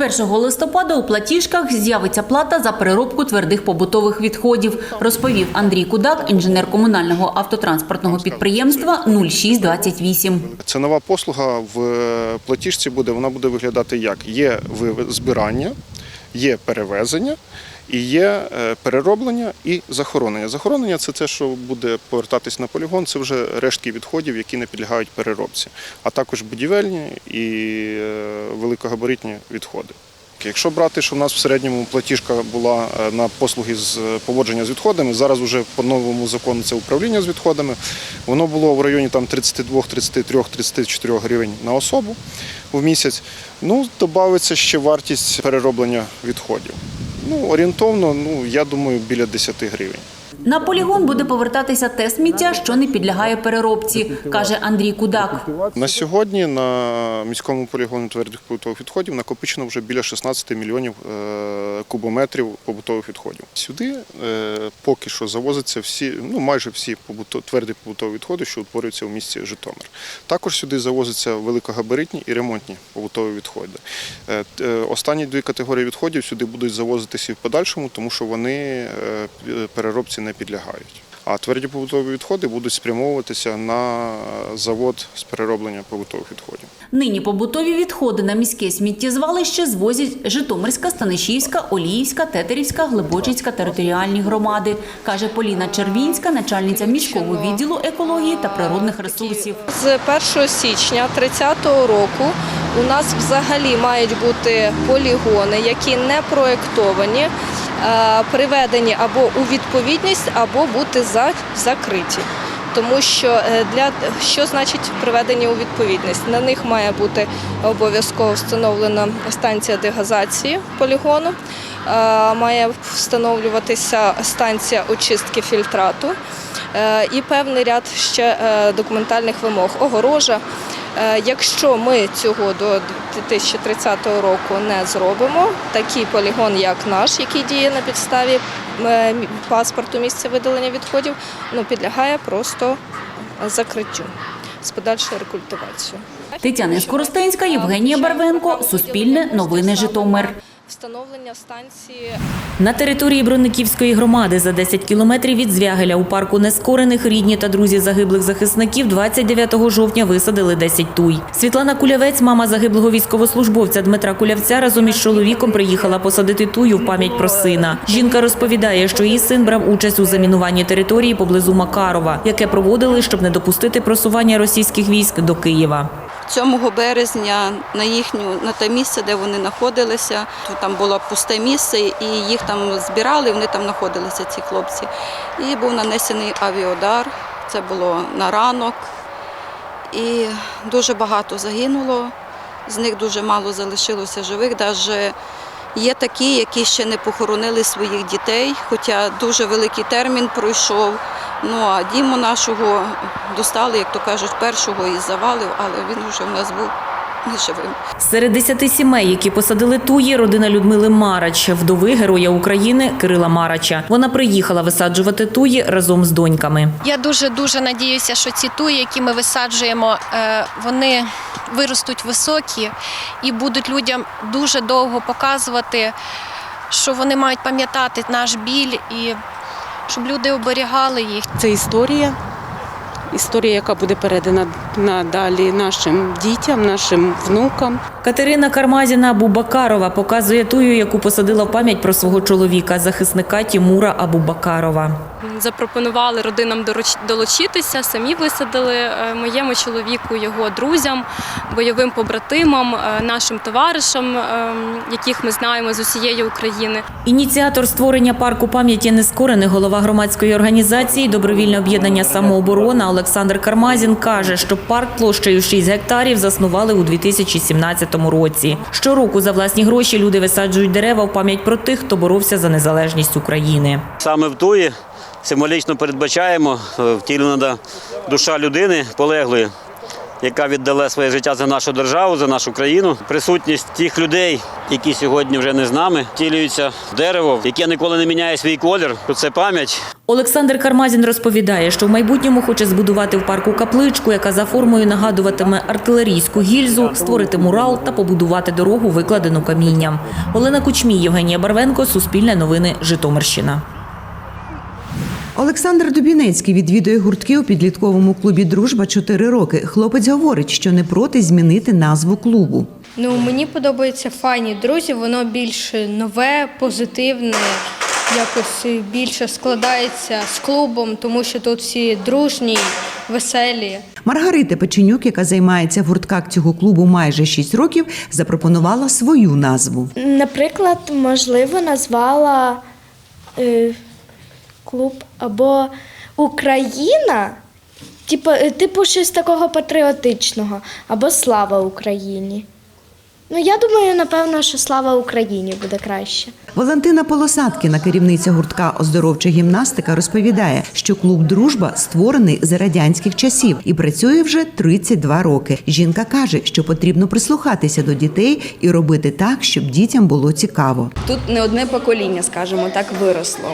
З 1 листопада у платіжках з'явиться плата за переробку твердих побутових відходів, розповів Андрій Кудак, інженер комунального автотранспортного підприємства 0628. Це нова послуга в е, платіжці буде. Вона буде виглядати як є збирання, є перевезення. І є е, перероблення і захоронення. Захоронення це те, що буде повертатись на полігон. Це вже рештки відходів, які не підлягають переробці, а також будівельні і е, великогабаритні відходи. Якщо брати, що в нас в середньому платіжка була е, на послуги з поводження з відходами, зараз вже по новому закону це управління з відходами. Воно було в районі там 32, 33, 34 гривень на особу в місяць. Ну, додається ще вартість перероблення відходів. Ну, орієнтовно, ну я думаю, біля 10 гривень. На полігон буде повертатися те сміття, що не підлягає переробці, каже Андрій Кудак. На сьогодні на міському полігоні твердих побутових відходів накопичено вже біля 16 мільйонів е, кубометрів побутових відходів. Сюди е, поки що завозяться всі, ну майже всі тверді побутові відходи, що утворюються в місті Житомир. Також сюди завозяться великогабаритні і ремонтні побутові відходи. Е, Останні дві категорії відходів сюди будуть завозитися і в подальшому, тому що вони переробці не підлягають. А тверді побутові відходи будуть спрямовуватися на завод з перероблення побутових відходів. Нині побутові відходи на міське сміттєзвалище звозять Житомирська, Станишівська, Оліївська, Тетерівська, Глибочицька територіальні громади, каже Поліна Червінська, начальниця міського відділу екології та природних ресурсів. З 1 січня 30 року у нас взагалі мають бути полігони, які не проєктовані, е, приведені або у відповідність, або бути закриті. Тому що е, для що значить приведені у відповідність? На них має бути обов'язково встановлена станція дегазації полігону, е, має встановлюватися станція очистки фільтрату е, і певний ряд ще е, документальних вимог. Огорожа. Е, Якщо ми цього до 2030 року не зробимо, такий полігон, як наш, який діє на підставі е, паспорту місця видалення відходів, ну, підлягає просто закриттю з подальшою рекультивацією. Тетяна Скоростенська, Євгенія Барвенко, Суспільне, Новини Житомир. Встановлення станції На території Брониківської громади за 10 кілометрів від Звягеля у парку нескорених рідні та друзі загиблих захисників 29 жовтня висадили 10 туй. Світлана Кулявець, мама загиблого військовослужбовця Дмитра Кулявця, разом із чоловіком приїхала посадити тую в пам'ять про сина. Жінка розповідає, що її син брав участь у замінуванні території поблизу Макарова, яке проводили, щоб не допустити просування російських військ до Києва. 7 березня на їхню на те місце, де вони знаходилися. Там було пусте місце, і їх там збирали. Вони там знаходилися, ці хлопці. І був нанесений авіодар. Це було на ранок. І дуже багато загинуло. З них дуже мало залишилося живих. Навіть є такі, які ще не похоронили своїх дітей, хоча дуже великий термін пройшов. Ну а Діму нашого достали, як то кажуть, першого із завалів, але він вже в нас був неживим. Серед десяти сімей, які посадили туї, родина Людмили Марач, вдови героя України Кирила Марача. Вона приїхала висаджувати туї разом з доньками. Я дуже дуже надіюся, що ці туї, які ми висаджуємо, е, вони виростуть високі і будуть людям дуже довго показувати, що вони мають пам'ятати наш біль і щоб люди оберігали їх. Це історія, історія, яка буде передана надалі нашим дітям, нашим внукам. Катерина Кармазіна Абубакарова показує тую, яку посадила в пам'ять про свого чоловіка, захисника Тімура Абубакарова. запропонували родинам долучитися, самі висадили е, моєму чоловіку, його друзям, бойовим побратимам, е, нашим товаришам, е, яких ми знаємо з усієї України. Ініціатор створення парку пам'яті нескорених голова громадської організації Добровільне об'єднання самооборона Олександр Кармазін каже, що парк площею 6 гектарів заснували у 2017 році. Щороку за власні гроші люди висаджують дерева в пам'ять про тих, хто боровся за незалежність України. Саме в туї символічно передбачаємо е, втілена душа людини полеглої яка віддала своє життя за нашу державу, за нашу країну. Присутність тих людей, які сьогодні вже не з нами, втілюються в дерево, яке ніколи не міняє свій колір. Це пам'ять. Олександр Кармазін розповідає, що в майбутньому хоче збудувати в парку капличку, яка за формою нагадуватиме артилерійську гільзу, створити мурал та побудувати дорогу, викладену камінням. Олена Кучмій, Євгенія Барвенко, Суспільне новини, Житомирщина. Олександр Дубінецький відвідує гуртки у підлітковому клубі Дружба 4 роки. Хлопець говорить, що не проти змінити назву клубу. Ну, мені подобається файні друзі, воно більш нове, позитивне, якось більше складається з клубом, тому що тут всі дружні, веселі. Маргарита Печенюк, яка займається в гуртках цього клубу майже 6 років, запропонувала свою назву. Наприклад, можливо, назвала е, клуб або Україна, типу, е, типу щось такого патріотичного, або Слава Україні. Ну, я думаю, напевно, що слава Україні буде краще. Валентина Полосаткіна, керівниця гуртка оздоровча гімнастика, розповідає, що клуб Дружба створений за радянських часів і працює вже 32 роки. Жінка каже, що потрібно прислухатися до дітей і робити так, щоб дітям було цікаво. Тут не одне покоління, скажімо так, виросло.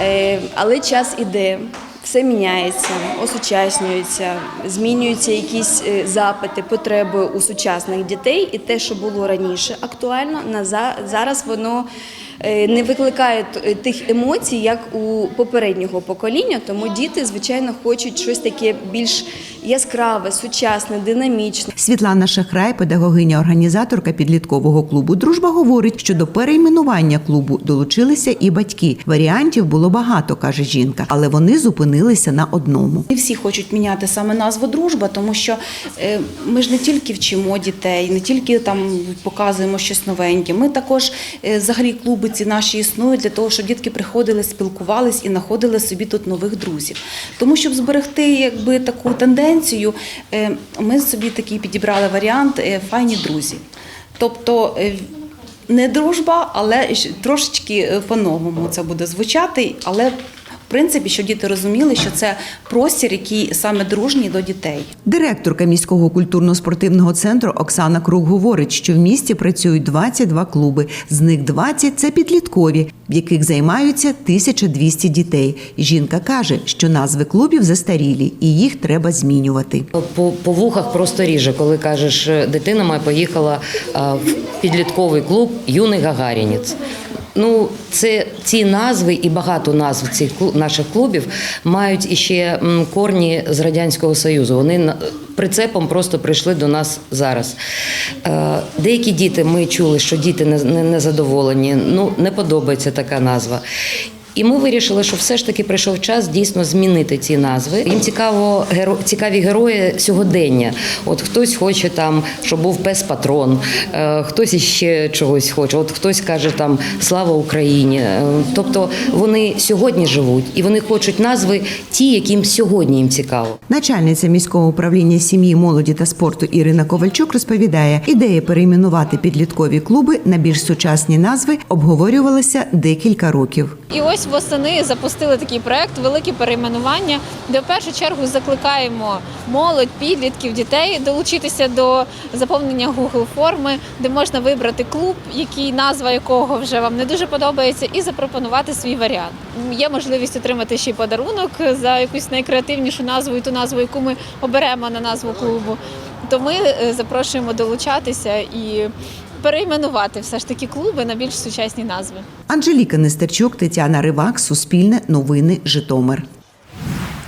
Е, Але час іде, все міняється, осучаснюється, змінюються якісь е, запити, потреби у сучасних дітей, і те, що було раніше актуально, зараз воно е, не викликає тих емоцій, як у попереднього покоління. Тому діти, звичайно, хочуть щось таке більш яскраве, сучасне, динамічне. Світлана Шахрай, педагогиня-організаторка підліткового клубу Дружба, говорить, що до перейменування клубу долучилися і батьки. Варіантів було багато, каже жінка, але вони зупинилися на одному. Не всі хочуть міняти саме назву дружба, тому що е, ми ж не тільки вчимо дітей, не тільки там показуємо щось новеньке. Ми також е, взагалі клуби ці наші існують для того, щоб дітки приходили, спілкувались і знаходили собі тут нових друзів. Тому щоб зберегти якби таку тенденцію, е, ми собі такий підібрали варіант е, файні друзі. Тобто е, не дружба, але трошечки по-новому це буде звучати, але принципі, щоб діти розуміли, що це простір, який саме дружній до дітей. Директорка міського культурно-спортивного центру Оксана Круг говорить, що в місті працюють 22 клуби. З них 20 – це підліткові, в яких займаються 1200 дітей. Жінка каже, що назви клубів застарілі і їх треба змінювати. По, по вухах просто ріже, коли кажеш, дитина моя поїхала в підлітковий клуб Юний Гагарінець. Ну, це ці назви і багато назв цих наших клубів мають іще корні з радянського союзу. Вони прицепом просто прийшли до нас зараз. Е, Деякі діти ми чули, що діти не, задоволені. Ну не подобається така назва. І ми вирішили, що все ж таки прийшов час дійсно змінити ці назви. Їм цікаво геро... цікаві герої сьогодення. От хтось хоче там, щоб був пес патрон, е, хтось іще чогось хоче. От хтось каже там Слава Україні. Е, Тобто вони сьогодні живуть і вони хочуть назви ті, яким сьогодні їм цікаво. Начальниця міського управління сім'ї, молоді та спорту Ірина Ковальчук розповідає, ідея перейменувати підліткові клуби на більш сучасні назви обговорювалася декілька років. І ось восени запустили такий проект Велике перейменування, де в першу чергу закликаємо молодь, підлітків, дітей долучитися до заповнення Google форми, де можна вибрати клуб, який назва якого вже вам не дуже подобається, і запропонувати свій варіант. Є можливість отримати ще й подарунок за якусь найкреативнішу назву і ту назву, яку ми оберемо на назву клубу. То ми е, запрошуємо долучатися і перейменувати все ж таки клуби на більш сучасні назви. Анжеліка Нестерчук, Тетяна Ривак, Суспільне, Новини, Житомир.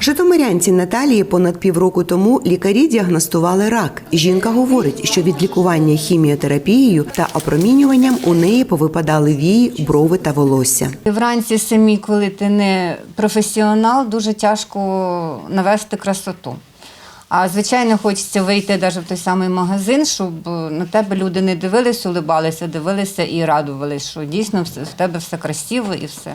Житомирянці Наталії понад півроку тому лікарі діагностували рак. Жінка говорить, що від лікування хіміотерапією та опромінюванням у неї повипадали вії, брови та волосся. Вранці самі, коли ти не професіонал, дуже тяжко навести красоту. А звичайно, хочеться вийти навіть в той самий магазин, щоб на тебе люди не дивились, улибалися, дивилися і радувалися, що дійсно все- в тебе все красиво і все.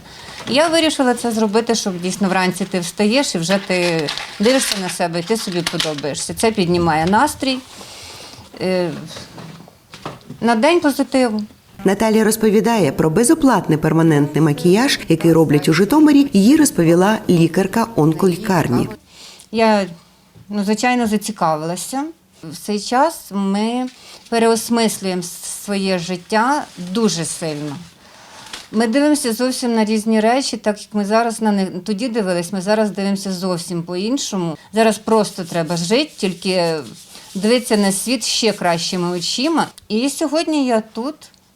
І я вирішила це зробити, щоб дійсно вранці ти встаєш і вже ти дивишся на себе, і ти собі подобаєшся. Це піднімає настрій. Е, На день позитиву. Наталія розповідає про безоплатний перманентний макіяж, який роблять у Житомирі. Її розповіла лікарка онколікарні. Я, ну, звичайно, зацікавилася. В цей час ми переосмислюємо своє життя дуже сильно. Ми дивимося зовсім на різні речі, так як ми зараз на них тоді дивились, ми зараз дивимося зовсім по-іншому. Зараз просто треба жити, тільки дивитися на світ ще кращими очима. І сьогодні я тут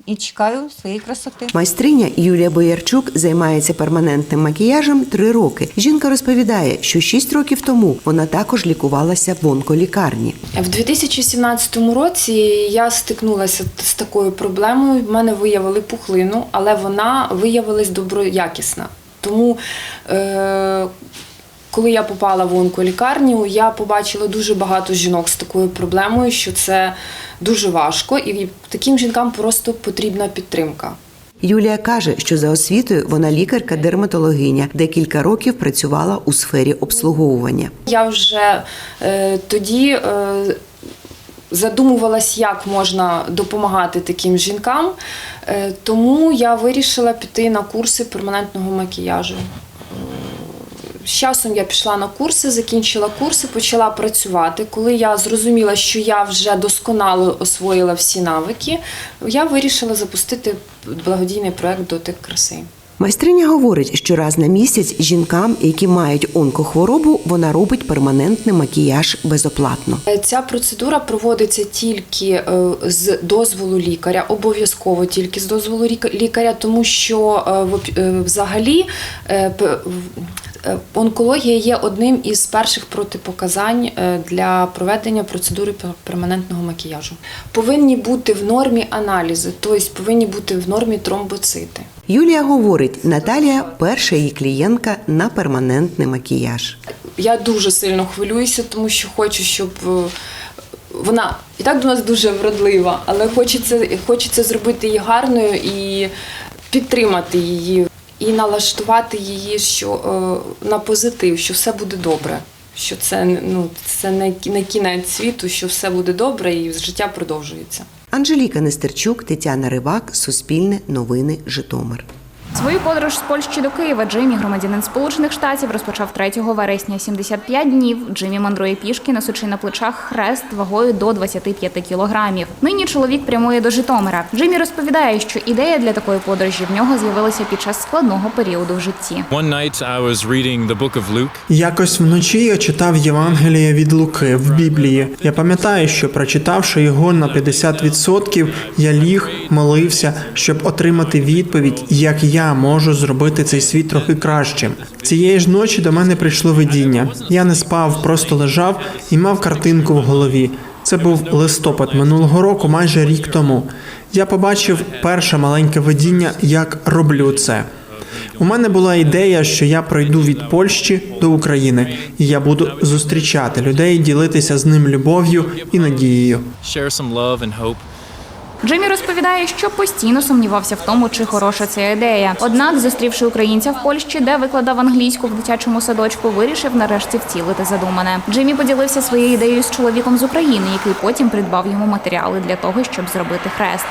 і чекаю своєї красоти. Майстриня Юлія Боярчук займається перманентним макіяжем три роки. Жінка розповідає, що шість років тому вона також лікувалася в онколікарні. В 2017 році я стикнулася з такою проблемою. В мене виявили пухлину, але вона виявилась доброякісна. Тому, е- коли я попала в онколікарню, я побачила дуже багато жінок з такою проблемою, що це дуже важко, і таким жінкам просто потрібна підтримка. Юлія каже, що за освітою вона лікарка-дерматологиня, декілька років працювала у сфері обслуговування. Я вже е, тоді е, задумувалась, як можна допомагати таким жінкам, е, тому я вирішила піти на курси перманентного макіяжу. З часом я пішла на курси, закінчила курси, почала працювати. Коли я зрозуміла, що я вже досконало освоїла всі навики, я вирішила запустити благодійний проект Дотик краси. Майстриня говорить, що раз на місяць жінкам, які мають онкохворобу, вона робить перманентний макіяж безоплатно. Е, Ця процедура проводиться тільки е, з дозволу лікаря, обов'язково тільки з дозволу ліка- лікаря, тому що е, взагалі онкологія є одним із перших протипоказань е, для проведення процедури перманентного макіяжу. Повинні бути в нормі аналізи, тобто повинні бути в нормі тромбоцити. Юлія говорить, Наталія перша її клієнтка на перманентний макіяж. Я дуже сильно хвилююся, тому що хочу, щоб е, вона і так до нас дуже вродлива, але хочеться, хочеться зробити її гарною і підтримати її, і налаштувати її що, е, на позитив, що все буде добре. Що це ну це не кі- не кінець світу, що все буде добре і життя продовжується. Анжеліка Нестерчук, Тетяна Ривак, Суспільне, Новини, Житомир. Свою подорож з Польщі до Києва Джиммі, громадянин Сполучених Штатів, розпочав 3 вересня. 75 днів. Джиммі мандрує пішки, несучи на плечах хрест вагою до 25 кілограмів. Нині чоловік прямує до Житомира. Джиммі розповідає, що ідея для такої подорожі в нього з'явилася під час складного періоду в житті. One night I was reading the book of Luke. Якось вночі я читав Євангеліє від Луки в Біблії. Я пам'ятаю, що прочитавши його на 50%, я ліг, молився, щоб отримати відповідь, як я можу зробити цей світ трохи кращим. Цієї ж ночі до мене прийшло видіння. Я не спав, просто лежав і мав картинку в голові. Це був листопад минулого року, майже рік тому. Я побачив перше маленьке видіння, як роблю це. У мене була ідея, що я пройду від Польщі до України, і я буду зустрічати людей, ділитися з ним любов'ю і надією. Джиммі розповідає, що постійно сумнівався в тому, чи хороша ця ідея. Однак, зустрівши українця в Польщі, де викладав англійську в дитячому садочку, вирішив нарешті втілити задумане. Джиммі поділився своєю ідеєю з чоловіком з України, який потім придбав йому матеріали для того, щоб зробити хрест.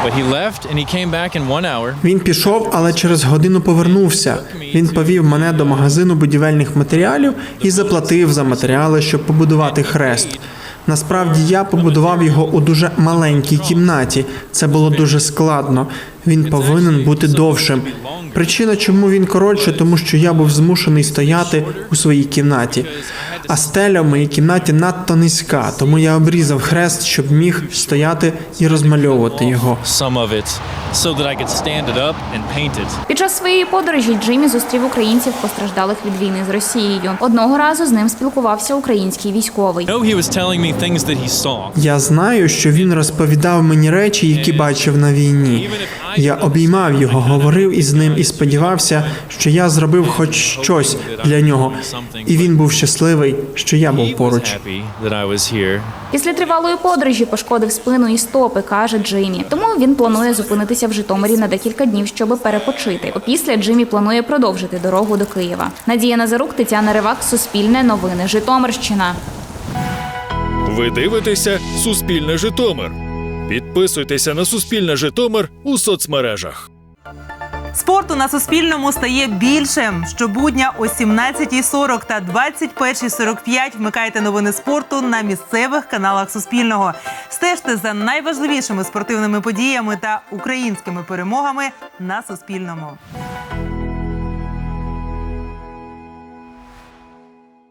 Він пішов, але через годину повернувся. Він повів мене до магазину будівельних матеріалів і заплатив за матеріали, щоб побудувати хрест. Насправді я побудував його у дуже маленькій кімнаті. Це було дуже складно. Він повинен бути довшим. Причина, чому він коротше, тому що я був змушений стояти у своїй кімнаті. А стеля в моїй кімнаті надто низька, тому я обрізав хрест, щоб міг стояти і розмальовувати його. Під час своєї подорожі Джиммі зустрів українців, постраждалих від війни з Росією. Одного разу з ним спілкувався український військовий. Я знаю, що він розповідав мені речі, які бачив на війні. Я обіймав його, говорив із ним і сподівався, що я зробив хоч щось для нього. І він був щасливий, що я був поруч. Після тривалої подорожі пошкодив спину і стопи, каже Джиммі. Тому він планує зупинитися в Житомирі на декілька днів, щоб перепочити. Опісля Джиммі планує продовжити дорогу до Києва. Надія Назарук, Тетяна Ривак, Суспільне новини, Житомирщина. Ви дивитеся Суспільне Житомир. Підписуйтеся на Суспільне Житомир у соцмережах. Спорту на Суспільному стає більше. Щобудня о 17.40 та 21.45 вмикайте новини спорту на місцевих каналах Суспільного. Стежте за найважливішими спортивними подіями та українськими перемогами на Суспільному.